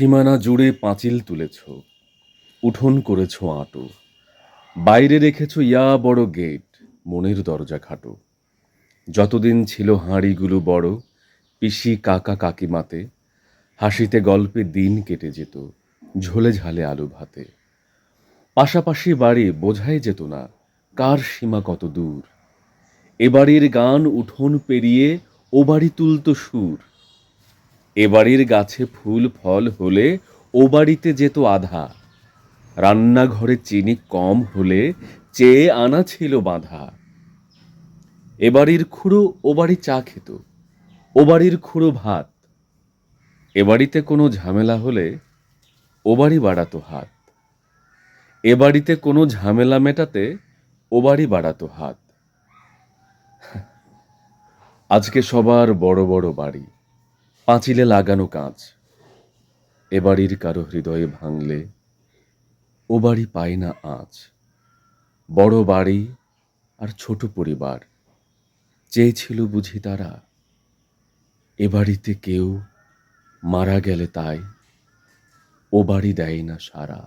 সীমানা জুড়ে পাঁচিল তুলেছ, উঠোন করেছ আঁটো, বাইরে রেখেছ ইয়া বড় গেট, মনের দরজা খাটো। যতদিন ছিল হাঁড়িগুলো বড়, পিসি কাকা কাকিমাতে, হাসিতে গল্পে দিন কেটে যেত, ঝোলে ঝালে আলু ভাতে। পাশাপাশি বাড়ি বোঝাই যেত না কার সীমা কত দূর। এ বাড়ির গান উঠোন পেরিয়ে ও বাড়ি তুলত সুর এ বাড়ির গাছে ফুল, ফল হলে ও বাড়িতে যেত আধা। রান্নাঘরে চিনি কম হলে চেয়ে আনা ছিল বাঁধা। এ বাড়ির খুঁড়ো ও বাড়ি চা খেত, ও বাড়ির খুঁড়ো ভাত। এ বাড়িতে কোনো ঝামেলা হলে ও বাড়ি বাড়াতো হাত। এ বাড়িতে কোনো ঝামেলা মেটাতে ও বাড়ি বাড়াতো হাত। আজকে সবার বড় বড় বাড়ি। পাঁচিলে লাগানো কাঁচ। এ বাড়ির কারও হৃদয়ে ভাঙলে ও বাড়ি পায় না আঁচ। বড় বাড়ি আর ছোট পরিবার চেয়েছিল বুঝি তারা, এ বাড়িতে কেউ মারা গেলে তাই ও বাড়ি দেয় না সারা।